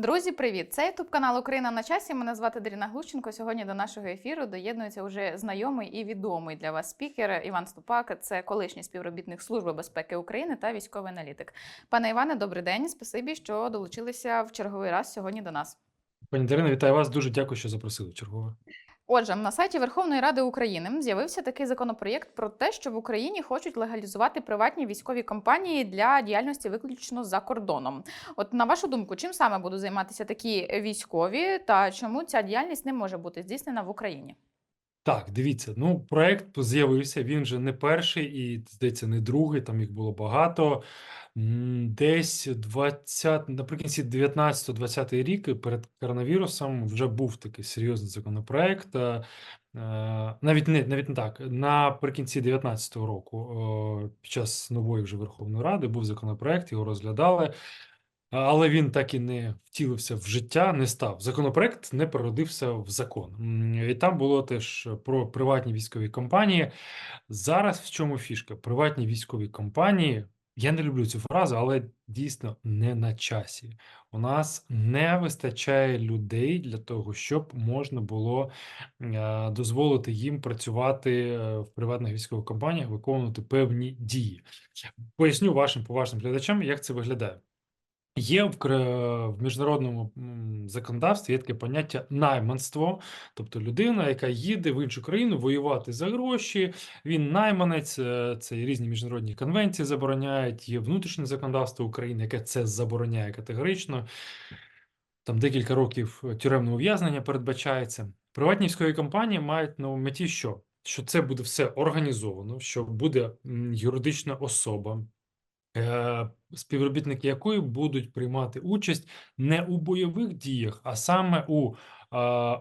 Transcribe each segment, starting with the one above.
Друзі, привіт! Це ютуб канал Україна на часі. Мене звати Даріна Глущенко. Сьогодні до нашого ефіру доєднується уже знайомий і відомий для вас спікер Іван Ступак. Це колишній співробітник Служби безпеки України та військовий аналітик. Пане Іване, добрий день. Спасибі, що долучилися в черговий раз сьогодні до нас. Пані Дарина, вітаю вас. Дуже дякую, що запросили чергове. Отже, на сайті Верховної Ради України з'явився такий законопроєкт про те, що в Україні хочуть легалізувати приватні військові компанії для діяльності виключно за кордоном. От на вашу думку, чим саме будуть займатися такі військові, та чому ця діяльність не може бути здійснена в Україні? Так, дивіться, ну проект з'явився. Він же не перший і, здається, не другий. Там їх було багато. Десь 20, наприкінці 19-20 рік перед коронавірусом вже був такий серйозний законопроект. е, е, Навіть не навіть не так. Наприкінці 19-го року, під час нової вже Верховної Ради, був законопроект, його розглядали. Але він так і не втілився в життя, не став. Законопроект не переродився в закон. І там було теж про приватні військові компанії. Зараз в чому фішка? Приватні військові компанії. Я не люблю цю фразу, але дійсно не на часі. У нас не вистачає людей для того, щоб можна було дозволити їм працювати е, в приватних військових компаніях, виконувати певні дії. Поясню вашим поважним глядачам, як це виглядає. Є в, міжнародному законодавстві є таке поняття найманство, тобто людина, яка їде в іншу країну воювати за гроші, він найманець, е, це різні міжнародні конвенції забороняють, є внутрішнє законодавство України, яке це забороняє категорично. Там декілька років е, тюремного ув'язнення передбачається. Приватні військові компанії мають на меті, що? Що це буде все організовано, що буде юридична особа, співробітники якої будуть приймати участь не у бойових діях, а саме у е,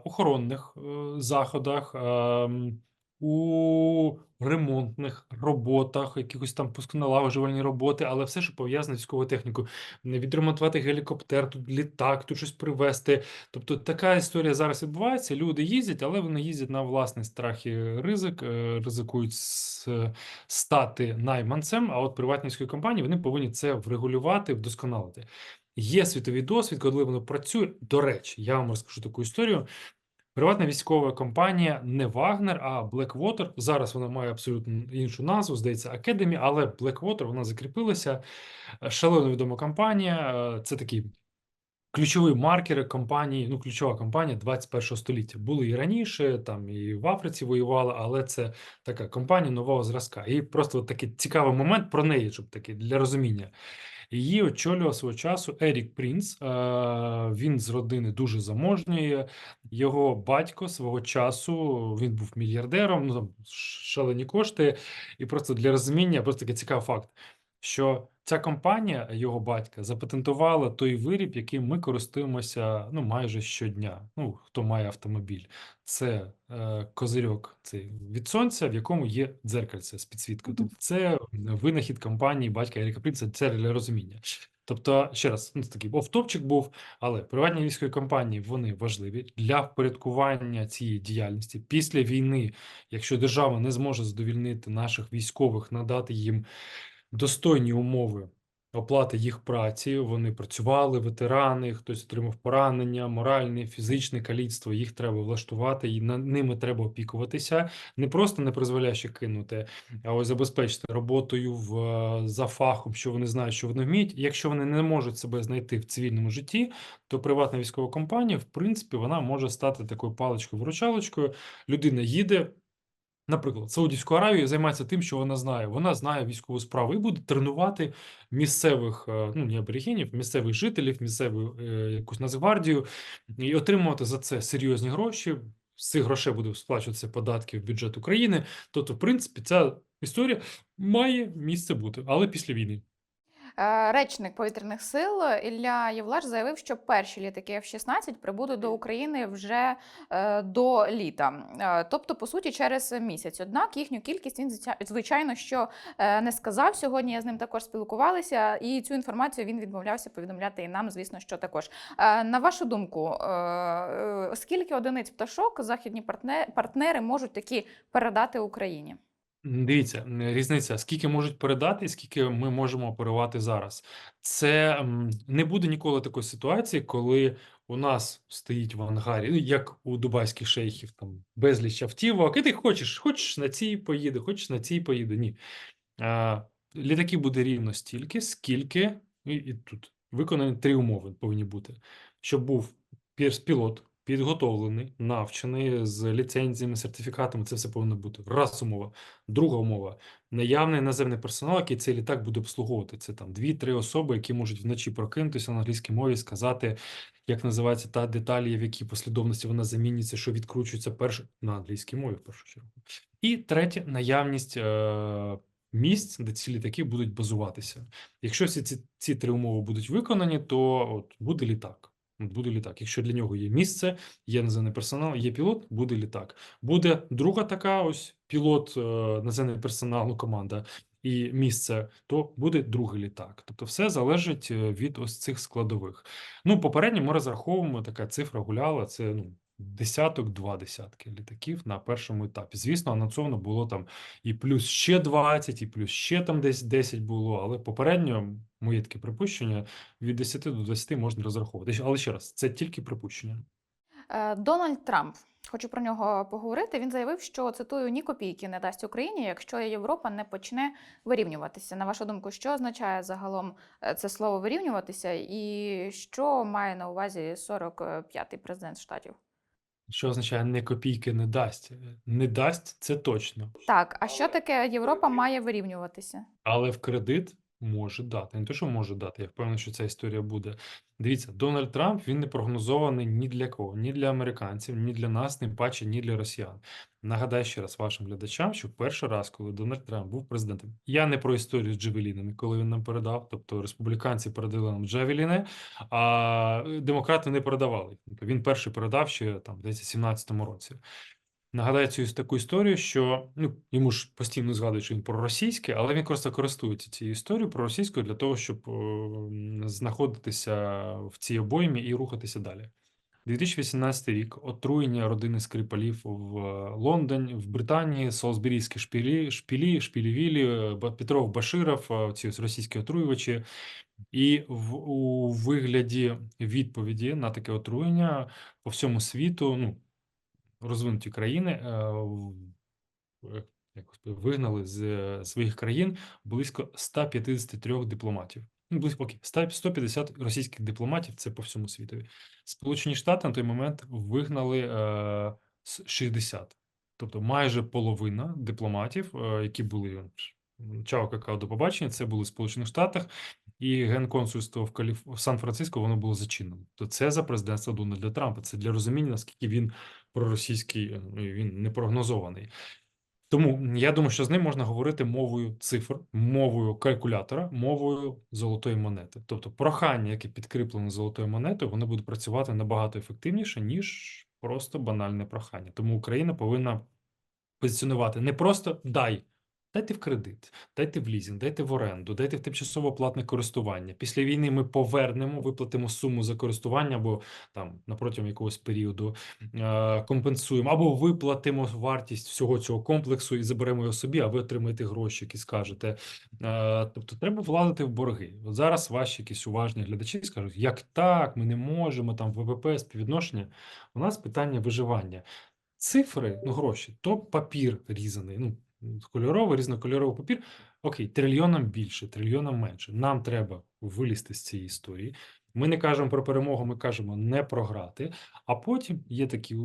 охоронних е, заходах, е, м, у ремонтних роботах, якихось там пусконалагоджувальні роботи, але все, що пов'язане з військовою технікою. Відремонтувати гелікоптер, тут літак, тут щось привезти. Тобто така історія зараз відбувається. Люди їздять, але вони їздять на власний страх і ризик, е, ризикують стати найманцем. А от приватні військові компанії вони повинні це врегулювати, вдосконалити. Є світовий досвід, коли воно працює. До речі, я вам розкажу таку історію. Приватна військова компанія не Вагнер, а Blackwater. Зараз вона має абсолютно іншу назву, здається, Academy, але Blackwater вона закріпилася. Шалено відома компанія. е, Це такий ключові маркери компанії, ну, ключова компанія 21 століття. Були і раніше, там і в Африці воювала, але це така компанія нового зразка. І просто от такий цікавий момент про неї, щоб такий для розуміння. Її очолював свого часу Ерік Прінц. е, Він з родини дуже заможньої. Його батько свого часу він був мільярдером, ну там шалені кошти. І просто для розуміння, просто такий цікавий факт, що ця компанія його батька запатентувала той виріб, яким ми користуємося ну майже щодня. Ну хто має автомобіль, це е, козирьок цей від сонця, в якому є дзеркальце з підсвіткою. Тобто це винахід компанії батька Еріка Прінца. Це для розуміння. Тобто, ще раз, ну, це такий офтопчик був, але приватні військові компанії вони важливі для впорядкування цієї діяльності після війни, якщо держава не зможе задовільнити наших військових, надати їм достойні умови оплати їх праці. Вони працювали, ветерани, хтось отримав поранення, моральне, фізичне каліцтво. Їх треба влаштувати, і на ними треба опікуватися. Не просто не призволяще кинути, а ось забезпечити роботою в за фахом, що вони знають, що вони вміють. Якщо вони не можуть себе знайти в цивільному житті, то приватна військова компанія, в принципі, вона може стати такою паличкою-виручалочкою. Людина їде. Наприклад, Саудівську Аравію займається тим, що вона знає. Вона знає військову справу і буде тренувати місцевих, е, ну не аборигенів, місцевих жителів, місцеву е, якусь нацгвардію і отримувати за це серйозні гроші. З цих грошей буде сплачуватися податки в бюджет України. Тобто, в принципі, ця історія має місце бути, але після війни. Е, Речник повітряних сил Ілля Євлаш заявив, що перші літаки F-16 прибудуть до України вже е, до літа, Е, тобто, по суті, через місяць. Однак їхню кількість він звичайно що не сказав. Сьогодні я з ним також спілкувалася, і цю інформацію він відмовлявся повідомляти і нам, звісно, що також. На вашу думку, скільки одиниць пташок західні партне- партнери можуть такі передати Україні? Дивіться, різниця, скільки можуть передати, і скільки ми можемо оперувати зараз. Це не буде ніколи такої ситуації, коли у нас стоїть в ангарі, ну як у дубайських шейхів, там безліч автівок, і ти хочеш, хочеш на цій поїду, хочеш на цій поїду. Ні. А, літаків буде рівно стільки, скільки, і, і тут виконані три умови повинні бути. Щоб був пілот підготовлений, навчений з ліцензіями, сертифікатами, це все повинно бути. Раз умова. Друга умова наявний наземний персонал, який цей літак буде обслуговувати. Це там дві-три особи, які можуть вночі прокинутися на англійській мові, сказати, як називається та деталі, в якій послідовності вона замінюється, що відкручується перше на англійській мові, в першу чергу. І третє наявність е, місць, де ці літаки будуть базуватися. Якщо всі ці, ці три умови будуть виконані, то от буде літак. Буде літак. Якщо для нього є місце, є наземний персонал, є пілот, буде літак. Буде друга така ось пілот, е, наземний персонал, ну, команда і місце, то буде другий літак. Тобто, все залежить е, від ось цих складових. Ну, попередньо ми розраховуємо, така цифра гуляла. Це ну десяток, два десятки літаків на першому етапі. Звісно, анонсовано було там і плюс ще 20, і плюс ще там десь 10 було. Але попередньо моє таке припущення від 10 до 20 можна розраховувати. Але ще раз, це тільки припущення. Е, Дональд Трамп. Хочу про нього поговорити. Він заявив, що цитую ні копійки не дасть Україні, якщо Європа не почне вирівнюватися. На вашу думку, що означає загалом е, це слово вирівнюватися, і що має на увазі 45-й президент штатів? Що означає не копійки не дасть? Не дасть це точно, Так, а що таке Європа має вирівнюватися? але в кредит може дати. Не те, що може дати. Я впевнений, що ця історія буде. Дивіться, Дональд Трамп він не прогнозований ні для кого, ні для американців, ні для нас, тим паче, ні для росіян. Нагадаю ще раз вашим глядачам, що перший раз, коли Дональд Трамп був президентом, я не про історію з Джавелінами, коли він нам передав. Тобто республіканці передали нам Джавеліни, а демократи не передавали. Він перший передав ще там у 17-му році. Нагадаю цю таку історію, що ну йому ж постійно згадують, що він проросійський, але він просто користується цією історією проросійською для того, щоб е, знаходитися в цій обоймі і рухатися далі. 2018 рік отруєння родини Скрипалів в е, Лондоні, в Британії, Солсберійські шпілі, шпілі, шпілівілі, Петров Баширов, е, ці російські отруювачі. І в, у вигляді відповіді на таке отруєння по всьому світу, ну, розвинуті країни е, в- як господи, вигнали з е, своїх країн близько 153 дипломатів. Ну, близько окей, 100 150 російських дипломатів це по всьому світові. Сполучені Штати на той момент вигнали е, с- 60. Тобто майже половина дипломатів, е, які були чао какао до побачення, це були в Сполучених Штатах, і генконсульство в Каліф... в Сан-Франциско воно було зачинено. То це за президентства Дональда Трампа. Це для розуміння, наскільки він проросійський, е, ну, він не прогнозований. Тому я думаю, що з ним можна говорити мовою цифр, мовою калькулятора, мовою золотої монети. Тобто прохання, яке підкріплене золотою монетою, воно буде працювати набагато ефективніше, ніж просто банальне прохання. Тому Україна повинна позиціонувати не просто дай. Дайте в кредит, дайте в лізінг, дайте в оренду, дайте в тимчасово платне користування. Після війни ми повернемо, виплатимо суму за користування або там протягом якогось періоду е, компенсуємо, або виплатимо вартість всього цього комплексу і заберемо його собі, а ви отримаєте гроші, які скажете. Е, тобто треба влазити в борги. От зараз ваші якісь уважні глядачі скажуть, як так, ми не можемо там ВВП співвідношення. У нас питання виживання. Цифри, ну гроші, то папір різаний. Ну, кольоровий, різнокольоровий папір. Окей, трильйонам більше, трильйонам менше. Нам треба вилізти з цієї історії. Ми не кажемо про перемогу, ми кажемо не програти. А потім є такі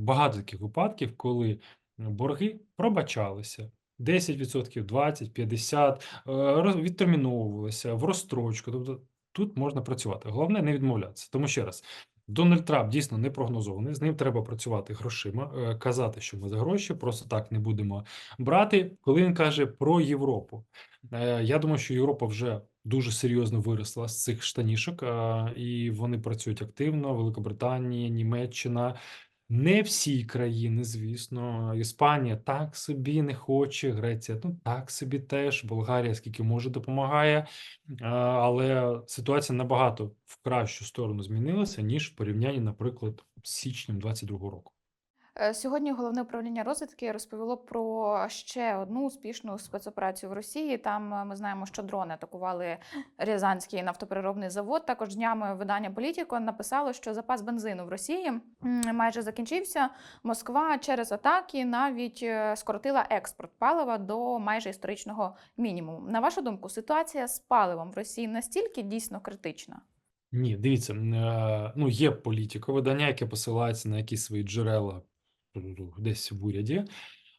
багато таких випадків, коли борги пробачалися. 10%, 20, 50, е, роз- відтерміновувалися в розстрочку. Тобто тут можна працювати. Головне не відмовлятися. Тому ще раз, Дональд Трамп дійсно не прогнозований. З ним треба працювати грошима, е, казати, що ми за гроші просто так не будемо брати. Коли він каже про Європу, е, я думаю, що Європа вже дуже серйозно виросла з цих штанішок, е, і вони працюють активно. Великобританія, Німеччина. Не всі країни, звісно, Іспанія так собі не хоче, Греція ну так собі теж, Болгарія скільки може допомагає, але ситуація набагато в кращу сторону змінилася, ніж в порівнянні, наприклад, з січнем 22-го року. Е, Сьогодні головне управління розвідки розповіло про ще одну успішну спецоперацію в Росії. Там е, ми знаємо, що дрони атакували Рязанський нафтопереробний завод. Також днями видання Політіко написало, що запас бензину в Росії майже закінчився. Москва через атаки навіть е, скоротила експорт палива до майже історичного мінімуму. На вашу думку, ситуація з паливом в Росії настільки дійсно критична? Ні, дивіться, ну є політико видання, яке посилається на якісь свої джерела десь в уряді,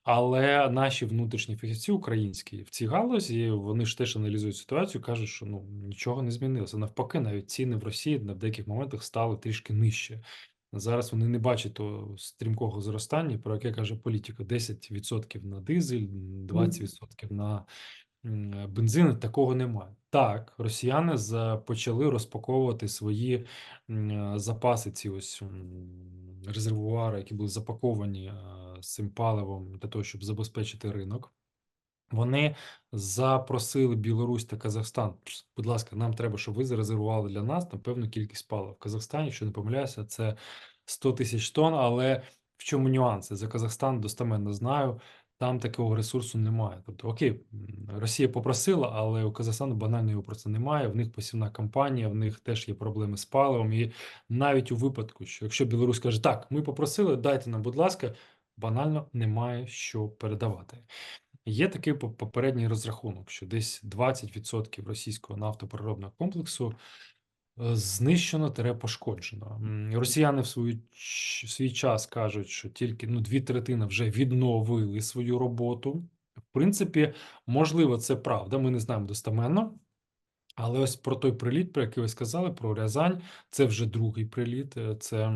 але наші внутрішні фахівці українські в цій галузі вони ж теж аналізують ситуацію, кажуть, що ну нічого не змінилося. Навпаки, навіть ціни в Росії на деяких моментах стали трішки нижче. Зараз вони не бачать того стрімкого зростання, про яке каже політика: 10% на дизель, 20% на бензин. Такого немає. Так, росіяни почали розпаковувати свої запаси, ці ось резервуари, які були запаковані е, з цим паливом для того, щоб забезпечити ринок. Вони запросили Білорусь та Казахстан. Будь ласка, нам треба, щоб ви зарезервували для нас там певну кількість палива. В Казахстані, якщо не помиляюся, це 100 тисяч тонн. Але в чому нюанси? За Казахстан достаменно знаю, там такого ресурсу немає. Тобто, окей, Росія попросила, але у Казахстану банально його просто немає. В них посівна кампанія, в них теж є проблеми з паливом. І навіть у випадку, що якщо Білорусь каже, так, ми попросили, дайте нам, будь ласка, банально немає що передавати. Є такий по- попередній розрахунок, що десь 20% російського нафтопереробного комплексу знищено тере пошкоджено. Росіяни в свою ч- свій час кажуть, що тільки ну, дві третини вже відновили свою роботу. В принципі, можливо, це правда. Ми не знаємо достеменно. Але ось про той приліт, про який ви сказали, про Рязань, це вже другий приліт. Е, Це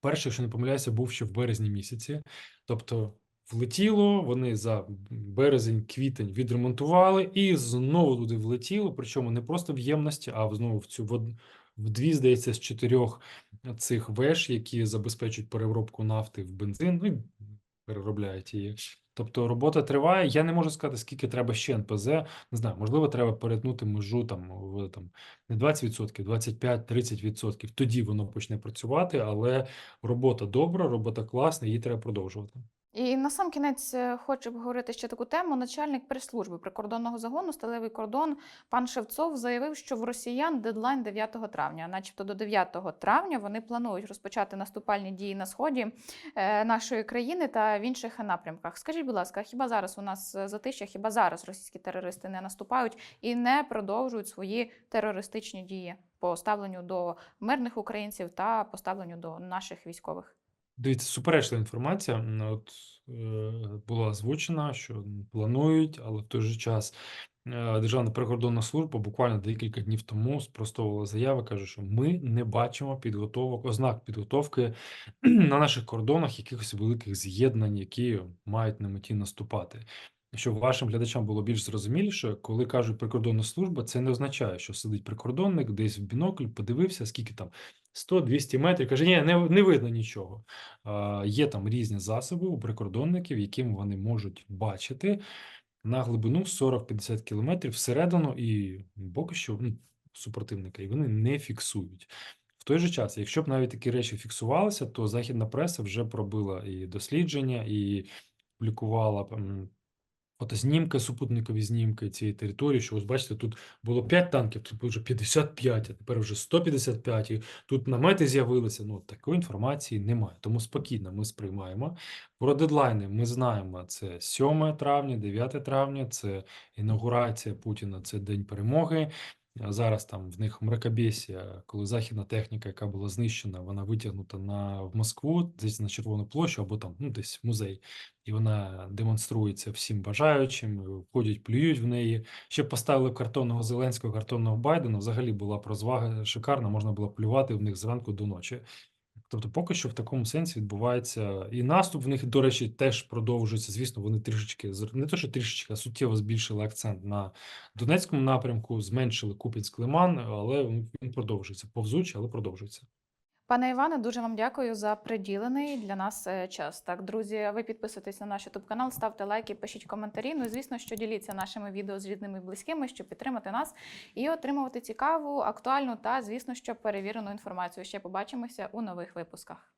перший, якщо не помиляюся, був ще в березні місяці. Тобто влетіло, вони за березень-квітень відремонтували і знову туди влетіло. Причому не просто в ємності, а знову в цю в, дві, здається, з чотирьох цих веж, які забезпечують переробку нафти в бензин, ну і переробляють її. Тобто робота триває. Я не можу сказати, скільки треба ще НПЗ. Не знаю, можливо, треба перетнути межу там в там не 20%, 25-30%. Тоді воно почне працювати, але робота добра, робота класна, її треба продовжувати. І на сам кінець е, хочу обговорити ще таку тему. Начальник прес-служби прикордонного загону Сталевий кордон пан Шевцов заявив, що в росіян дедлайн 9 травня, начебто до 9 травня, вони планують розпочати наступальні дії на сході е, нашої країни та в інших напрямках. Скажіть, будь ласка, хіба зараз у нас е, затища, хіба зараз російські терористи не наступають і не продовжують свої терористичні дії по ставленню до мирних українців та по ставленню до наших військових? Дивіться, суперечлива інформація. От е, була озвучена, що планують, але в той же час е, Державна прикордонна служба буквально декілька днів тому спростовувала заяви, каже, що ми не бачимо підготовок, ознак підготовки на наших кордонах якихось великих з'єднань, які мають на меті наступати. Щоб вашим глядачам було більш зрозуміліше, коли кажуть прикордонна служба, це не означає, що сидить прикордонник, десь в бінокль, подивився, скільки там 100-200 метрів. Каже, ні, не, не видно нічого. А, є там різні засоби у прикордонників, яким вони можуть бачити на глибину 40-50 кілометрів всередину і поки що ну, супротивника, і вони не фіксують. В той же час, якщо б навіть такі речі фіксувалися, то західна преса вже пробила і дослідження, і публікувала фотознімки, супутникові знімки цієї території, що ось бачите, тут було 5 танків, тут вже 55, а тепер вже 155, і тут намети з'явилися. Ну, такої інформації немає. Тому спокійно ми сприймаємо. Про дедлайни ми знаємо, це 7 травня, 9 травня, це інаугурація Путіна, це День перемоги. Зараз там в них мракобесія, коли західна техніка, яка була знищена, вона витягнута на в Москву, десь на Червону площу або там ну десь музей, і вона демонструється всім бажаючим. входять, Ходять, плюють в неї. Ще поставили картонного Зеленського, картонного Байдена. Взагалі була прозвага шикарна, можна було плювати в них зранку до ночі. Тобто, поки що в такому сенсі відбувається і наступ в них, до речі, теж продовжується. Звісно, вони трішечки не то, що трішечки, а суттєво збільшили акцент на Донецькому напрямку, зменшили Купінськ Лиман, але він продовжується. повзуче, але продовжується. Пане Іване, дуже вам дякую за приділений для нас е, час. Так, друзі, ви підписуйтесь на наш youtube канал, ставте лайки, пишіть коментарі. Ну і звісно, що діліться нашими відео з рідними і близькими, щоб підтримати нас і отримувати цікаву, актуальну та, звісно, що перевірену інформацію. Ще побачимося у нових випусках.